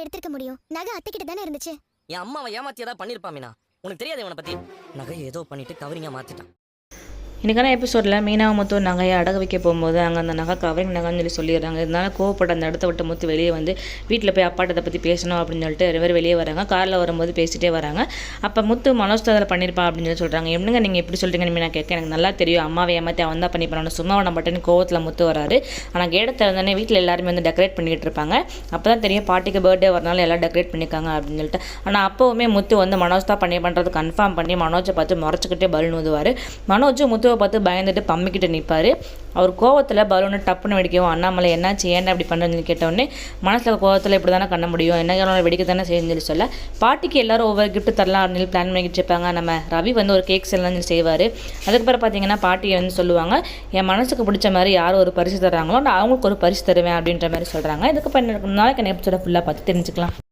அவர் எடுத்திருக்க முடியும். நகை அத்தை கிட்ட தானே இருந்துச்சு? என் அம்மாவை ஏமாத்தி ஏதாவது பண்ணிருப்பான் மீனா உனக்கு தெரியாது இவனை பத்தி. நகை ஏதோ பண்ணிட்டு கவரிங்க மாத்திட்டான். இன்றைக்கான எபிசோடில் மீனாவை முத்து நகையை அடகு வைக்க போகும்போது அங்கே அந்த நகை கவரிங் நகைன்னு சொல்லி சொல்லிடுறாங்க. இதனால கோவப்பட்ட அந்த இடத்த விட்டு முத்து வெளியே வந்து வீட்டில் போய் அப்பாட்ட இதை பற்றி பேசணும் அப்படின்னு சொல்லிட்டு ரெண்டு பேர் வெளியே வராங்க. காரில் வரும்போது பேசிகிட்டே வராங்க. அப்போ முத்து மனோஜ் தான் அதில் அப்படின்னு சொல்லி சொல்கிறாங்க என்னங்க நீங்கள் எப்படி சொல்கிறீங்கன்னு மீனா கேட்க எனக்கு நல்லா தெரியும். அம்மாவை ஏமாற்றி அவன் தான் பண்ணிப்பான சும்மா அவனை கோவத்தில் முத்து வராரு. ஆனால் கேட திறந்தோடனே வீட்டில் எல்லாருமே வந்து டெக்கரேட் பண்ணிக்கிட்டு இருப்பாங்க. அப்போ தான் தெரியும் பாட்டிக்கு பர்த்டே வரனால எல்லாம் டெக்கரேட் பண்ணியிருக்காங்க அப்படின்னு சொல்லிட்டு. ஆனால் அப்போவுமே முத்து வந்து மனோஜ் தான் பண்ணி பண்ணுறது கன்ஃபார்ம் பண்ணி மனோஜை பார்த்து முறைச்சிக்கிட்டே பலன் ஊதுவார் முத்து முத்துவை பார்த்து பயந்துட்டு பம்மிக்கிட்டு நிற்பார் அவர் கோவத்தில் பலூனை டப்புன்னு வெடிக்கவும் அண்ணாமலை என்னாச்சு? ஏன்டா இப்படி பண்ணுறதுன்னு கேட்டோடனே மனசில் கோவத்தில் இப்படி தானே பண்ண முடியும்? என்ன காரணம்? வெடிக்க தானே செய்யுன்னு சொல்ல பாட்டிக்கு எல்லாரும் ஒவ்வொரு கிஃப்ட் தரலாம் அப்படின்னு பிளான் பண்ணிக்கிட்டு இருப்பாங்க. நம்ம ரவி வந்து ஒரு கேக் செல்லாம் செய்வார். அதுக்கப்புறம் பார்த்தீங்கன்னா பாட்டியை வந்து சொல்லுவாங்க என் மனசுக்கு பிடிச்ச மாதிரி யார் ஒரு பரிசு தர்றாங்களோ நான் அவங்களுக்கு ஒரு பரிசு தருவேன் அப்படின்ற மாதிரி சொல்கிறாங்க இதுக்கு என்ன நாளைக்கு எபிசோட ஃபுல்லாக பார்த்து தெரிஞ்சுக்கலாம்.